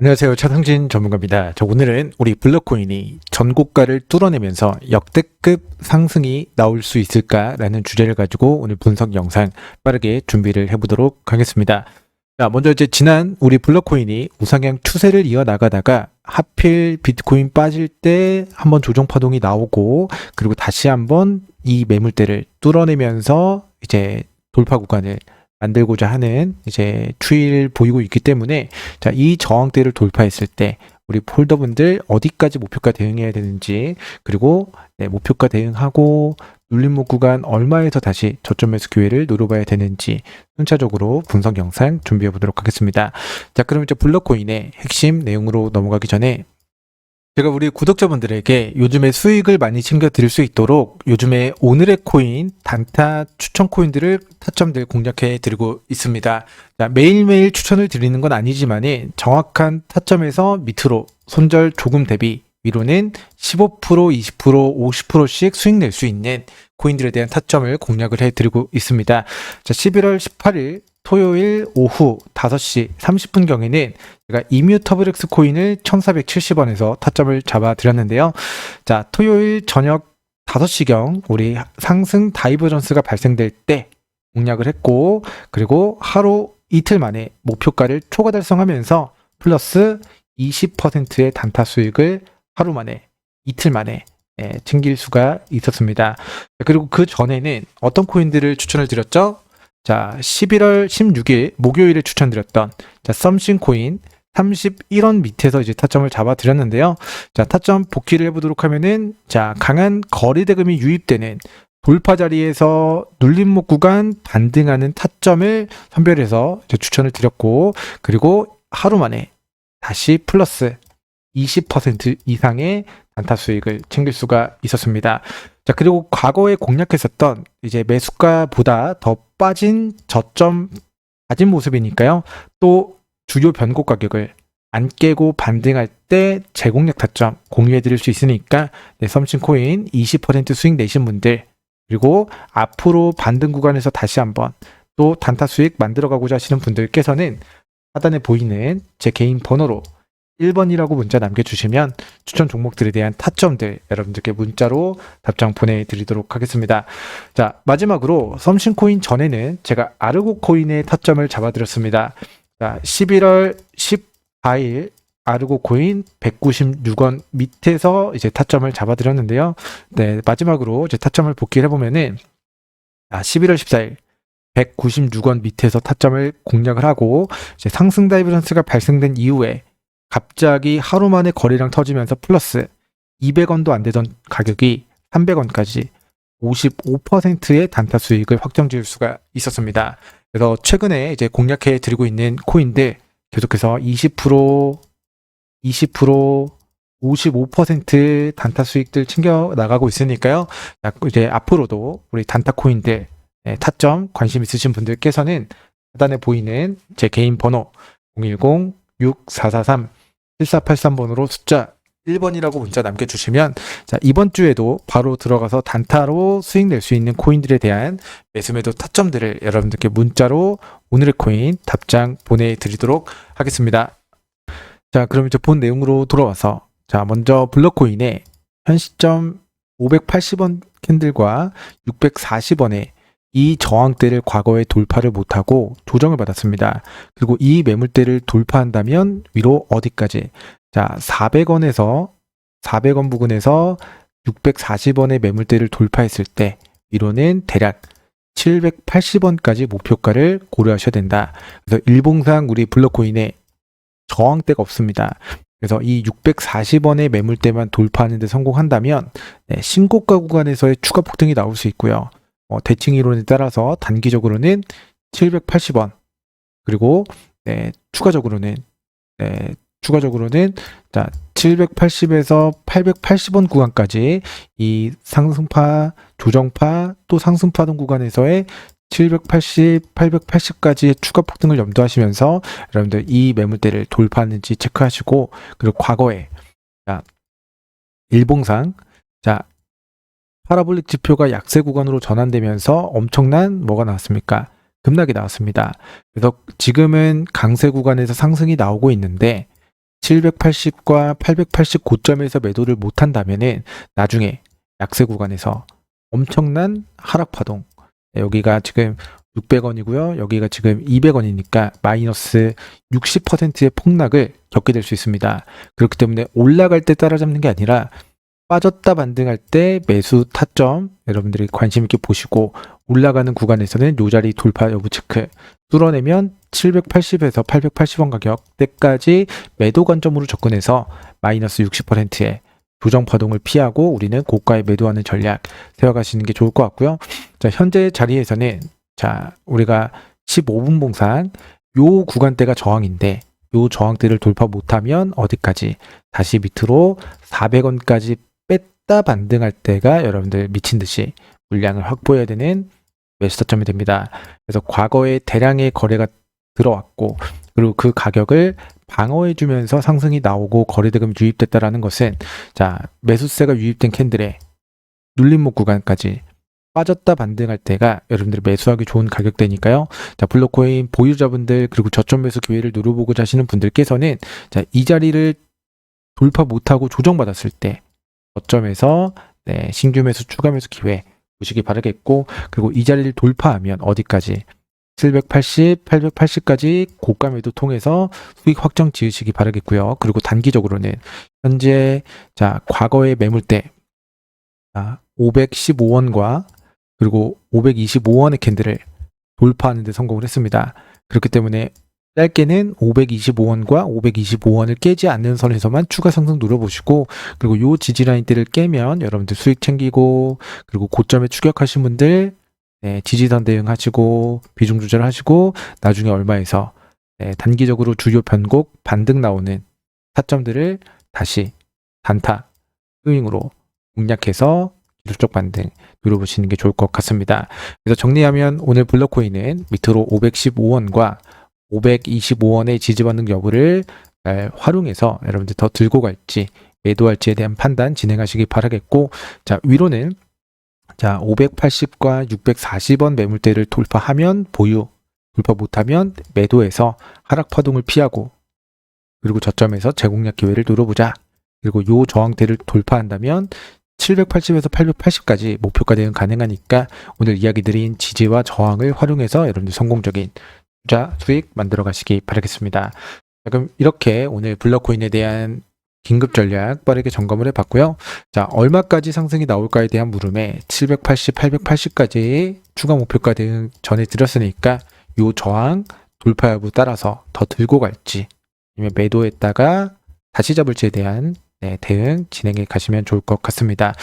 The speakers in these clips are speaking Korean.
안녕하세요. 차상진 전문가입니다. 저 오늘은 우리 블록코인이 전고가를 뚫어내면서 역대급 상승이 나올 수 있을까라는 주제를 가지고 오늘 분석 영상 빠르게 준비를 해보도록 하겠습니다. 자, 먼저 이제 지난 우리 블록코인이 우상향 추세를 이어나가다가 하필 비트코인 빠질 때 한번 조정 파동이 나오고 그리고 다시 한번 이 매물대를 뚫어내면서 이제 돌파 구간을 만들고자 하는 이제 추이를 보이고 있기 때문에 자, 이 저항대를 돌파했을 때 우리 폴더분들 어디까지 목표가 대응해야 되는지 그리고 네, 목표가 대응하고 눌림목 구간 얼마에서 다시 저점 매수 기회를 노려봐야 되는지 순차적으로 분석 영상 준비해 보도록 하겠습니다. 자, 그럼 이제 블록코인의 핵심 내용으로 넘어가기 전에 제가 우리 구독자분들에게 요즘에 수익을 많이 챙겨 드릴 수 있도록 요즘에 오늘의 코인, 단타 추천 코인들을 타점들 공략해 드리고 있습니다. 자, 매일매일 추천을 드리는 건 아니지만 정확한 타점에서 밑으로 손절 조금 대비 위로는 15%, 20%, 50%씩 수익 낼 수 있는 코인들에 대한 타점을 공략을 해 드리고 있습니다. 자, 11월 18일 토요일 오후 5시 30분경에는 제가 이뮤터블엑스 코인을 1470원에서 타점을 잡아 드렸는데요. 자, 토요일 저녁 5시경 우리 상승 다이버전스가 발생될 때 공략을 했고 그리고 하루 이틀 만에 목표가를 초과 달성하면서 플러스 20%의 단타 수익을 하루 만에 이틀 만에 예, 챙길 수가 있었습니다. 그리고 그 전에는 어떤 코인들을 추천을 드렸죠? 자, 11월 16일 목요일에 추천드렸던 자, 썸싱 코인 31원 밑에서 이제 타점을 잡아 드렸는데요. 자, 타점 복귀를 해 보도록 하면은 자, 강한 거래 대금이 유입되는 돌파 자리에서 눌림목 구간 반등하는 타점을 선별해서 추천을 드렸고 그리고 하루 만에 다시 플러스 20% 이상의 단타 수익을 챙길 수가 있었습니다. 자, 그리고 과거에 공략했었던 이제 매수가보다 더 빠진 저점 빠진 모습이니까요. 또 주요 변곡 가격을 안 깨고 반등할 때 재공략 타점 공유해 드릴 수 있으니까 네, 썸신 코인 20% 수익 내신 분들 그리고 앞으로 반등 구간에서 다시 한번 또 단타 수익 만들어 가고자 하시는 분들께서는 하단에 보이는 제 개인 번호로 1번이라고 문자 남겨주시면 추천 종목들에 대한 타점들 여러분들께 문자로 답장 보내드리도록 하겠습니다. 자, 마지막으로 썸신코인 전에는 제가 아르고 코인의 타점을 잡아드렸습니다. 자, 11월 14일 아르고 코인 196원 밑에서 이제 타점을 잡아드렸는데요. 네, 마지막으로 이제 타점을 복귀를 해보면은 아, 11월 14일 196원 밑에서 타점을 공략을 하고 상승 다이버전스가 발생된 이후에 갑자기 하루 만에 거래량 터지면서 플러스 200원도 안 되던 가격이 300원까지 55%의 단타 수익을 확정 지을 수가 있었습니다. 그래서 최근에 이제 공략해 드리고 있는 코인들 계속해서 20%, 20%, 55% 단타 수익들 챙겨 나가고 있으니까요. 자, 이제 앞으로도 우리 단타 코인들 네, 타점 관심 있으신 분들께서는 하단에 보이는 제 개인 번호 010-6443-7483번으로 숫자 1번이라고 문자 남겨주시면 자 이번 주에도 바로 들어가서 단타로 수익 낼 수 있는 코인들에 대한 매수매도 타점들을 여러분들께 문자로 오늘의 코인 답장 보내드리도록 하겠습니다. 자 그럼 이제 본 내용으로 돌아와서 자 먼저 블록코인의 현 시점 580원 캔들과 640원의 이 저항대를 과거에 돌파를 못하고 조정을 받았습니다. 그리고 이 매물대를 돌파한다면 위로 어디까지? 자, 400원에서 400원 부근에서 640원의 매물대를 돌파했을 때 위로는 대략 780원까지 목표가를 고려하셔야 된다. 그래서 일봉상 우리 블록코인에 저항대가 없습니다. 그래서 이 640원의 매물대만 돌파하는 데 성공한다면 네, 신고가 구간에서의 추가 폭등이 나올 수 있고요. 어, 대칭 이론에 따라서 단기적으로는 780원. 그리고 네, 추가적으로는 네, 추가적으로는 자 780에서 880원 구간까지 이 상승파, 조정파 또 상승파동 구간에서의 780, 880까지의 추가 폭등을 염두하시면서 여러분들 이 매물대를 돌파하는지 체크하시고 그리고 과거에 자 일봉상 자 파라볼릭 지표가 약세 구간으로 전환되면서 엄청난 뭐가 나왔습니까? 급락이 나왔습니다. 그래서 지금은 강세 구간에서 상승이 나오고 있는데 780과 880 고점에서 매도를 못한다면은 나중에 약세 구간에서 엄청난 하락 파동. 네, 여기가 지금 600원이고요. 여기가 지금 200원이니까 마이너스 60%의 폭락을 겪게 될 수 있습니다. 그렇기 때문에 올라갈 때 따라잡는 게 아니라 빠졌다 반등할 때 매수 타점 여러분들이 관심 있게 보시고 올라가는 구간에서는 요 자리 돌파 여부 체크 뚫어내면 780에서 880원 가격 때까지 매도 관점으로 접근해서 마이너스 60%의 조정 파동을 피하고 우리는 고가에 매도하는 전략 세워가시는 게 좋을 것 같고요. 자, 현재 자리에서는 자, 우리가 15분 봉상 요 구간대가 저항인데 요 저항대를 돌파 못하면 어디까지 다시 밑으로 400원까지 뺐다 반등할 때가 여러분들 미친 듯이 물량을 확보해야 되는 매수 타점이 됩니다. 그래서 과거에 대량의 거래가 들어왔고 그리고 그 가격을 방어해 주면서 상승이 나오고 거래대금이 유입됐다라는 것은 자 매수세가 유입된 캔들의 눌림목 구간까지 빠졌다 반등할 때가 여러분들이 매수하기 좋은 가격대니까요. 자 블록코인 보유자분들 그리고 저점 매수 기회를 누려보고자 하시는 분들께서는 자 이 자리를 돌파 못하고 조정받았을 때 저점에서 네, 신규 매수 추가 매수 기회 보시기 바라겠고 그리고 이 자리를 돌파하면 어디까지 780, 880까지 고가 매도 통해서 수익 확정 지으시기 바라겠고요. 그리고 단기적으로는 현재 자 과거의 매물대 자, 515원과 그리고 525원의 캔들을 돌파하는 데 성공을 했습니다. 그렇기 때문에 짧게는 525원과 525원을 깨지 않는 선에서만 추가 상승 노려보시고 그리고 요 지지라인대를 깨면 여러분들 수익 챙기고 그리고 고점에 추격하신 분들 네, 지지선 대응하시고 비중 조절하시고 나중에 얼마에서 네, 단기적으로 주요 변곡 반등 나오는 타점들을 다시 단타 스윙으로 공략해서 기술적 반등 누려보시는 게 좋을 것 같습니다. 그래서 정리하면 오늘 블록코인은 밑으로 515원과 525원의 지지받는 여부를 잘 활용해서 여러분들 더 들고 갈지 매도할지에 대한 판단 진행하시기 바라겠고 자 위로는 자 580과 640원 매물대를 돌파하면 보유 돌파 못하면 매도해서 하락 파동을 피하고 그리고 저점에서 재공략 기회를 누려보자. 그리고 요 저항대를 돌파한다면 780에서 880까지 목표가 대응 가능하니까 오늘 이야기 드린 지지와 저항을 활용해서 여러분들 성공적인 투 자 수익 만들어 가시기 바라겠습니다. 자, 그럼 이렇게 오늘 블록코인에 대한 긴급 전략 빠르게 점검을 해봤고요. 자, 얼마까지 상승이 나올까에 대한 물음에 780, 880까지 추가 목표가 대응 전해드렸으니까 요 저항 돌파 여부 따라서 더 들고 갈지 아니면 매도했다가 다시 잡을지에 대한 네, 대응 진행해 가시면 좋을 것 같습니다.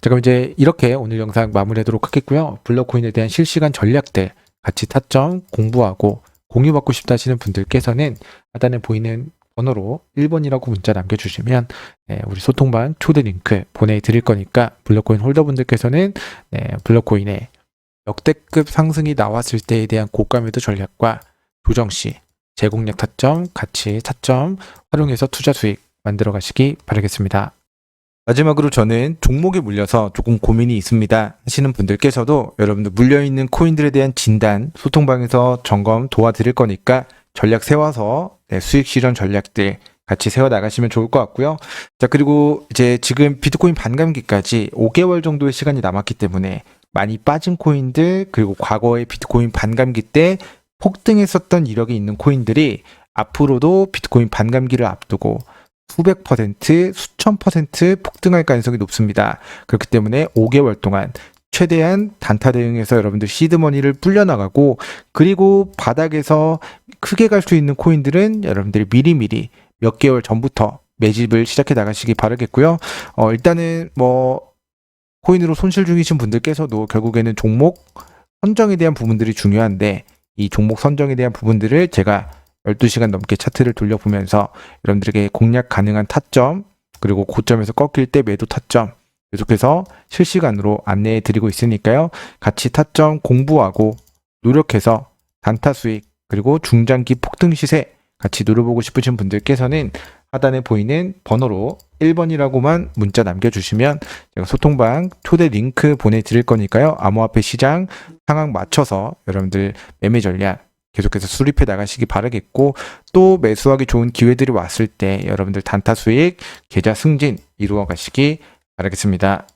자, 그럼 이제 이렇게 오늘 영상 마무리하도록 하겠고요. 블록코인에 대한 실시간 전략들 같이 타점 공부하고 공유받고 싶다 하시는 분들께서는 하단에 보이는 번호로 1번이라고 문자 남겨주시면 네, 우리 소통방 초대 링크 보내드릴 거니까 블록코인 홀더분들께서는 네, 블록코인의 역대급 상승이 나왔을 때에 대한 고가 매도 전략과 조정 시 재공략 타점, 같이 타점 활용해서 투자 수익 만들어 가시기 바라겠습니다. 마지막으로 저는 종목에 물려서 조금 고민이 있습니다 하시는 분들께서도 여러분들 물려있는 코인들에 대한 진단 소통방에서 점검 도와드릴 거니까 전략 세워서 네, 수익 실현 전략들 같이 세워 나가시면 좋을 것 같고요. 자 그리고 이제 지금 비트코인 반감기까지 5개월 정도의 시간이 남았기 때문에 많이 빠진 코인들 그리고 과거의 비트코인 반감기 때 폭등했었던 이력이 있는 코인들이 앞으로도 비트코인 반감기를 앞두고 수백 퍼센트, 수천 퍼센트 폭등할 가능성이 높습니다. 그렇기 때문에 5개월 동안 최대한 단타 대응해서 여러분들 시드머니를 불려나가고 그리고 바닥에서 크게 갈 수 있는 코인들은 여러분들이 미리미리 몇 개월 전부터 매집을 시작해 나가시기 바라겠고요. 어, 일단은 뭐 코인으로 손실 중이신 분들께서도 결국에는 종목 선정에 대한 부분들이 중요한데 이 종목 선정에 대한 부분들을 제가 12시간 넘게 차트를 돌려보면서 여러분들에게 공략 가능한 타점 그리고 고점에서 꺾일 때 매도 타점 계속해서 실시간으로 안내해 드리고 있으니까요. 같이 타점 공부하고 노력해서 단타 수익 그리고 중장기 폭등 시세 같이 누려보고 싶으신 분들께서는 하단에 보이는 번호로 1번이라고만 문자 남겨주시면 제가 소통방 초대 링크 보내드릴 거니까요. 암호화폐 시장 상황 맞춰서 여러분들 매매 전략 계속해서 수립해 나가시기 바라겠고 또 매수하기 좋은 기회들이 왔을 때 여러분들 단타 수익, 계좌 승진 이루어 가시기 바라겠습니다.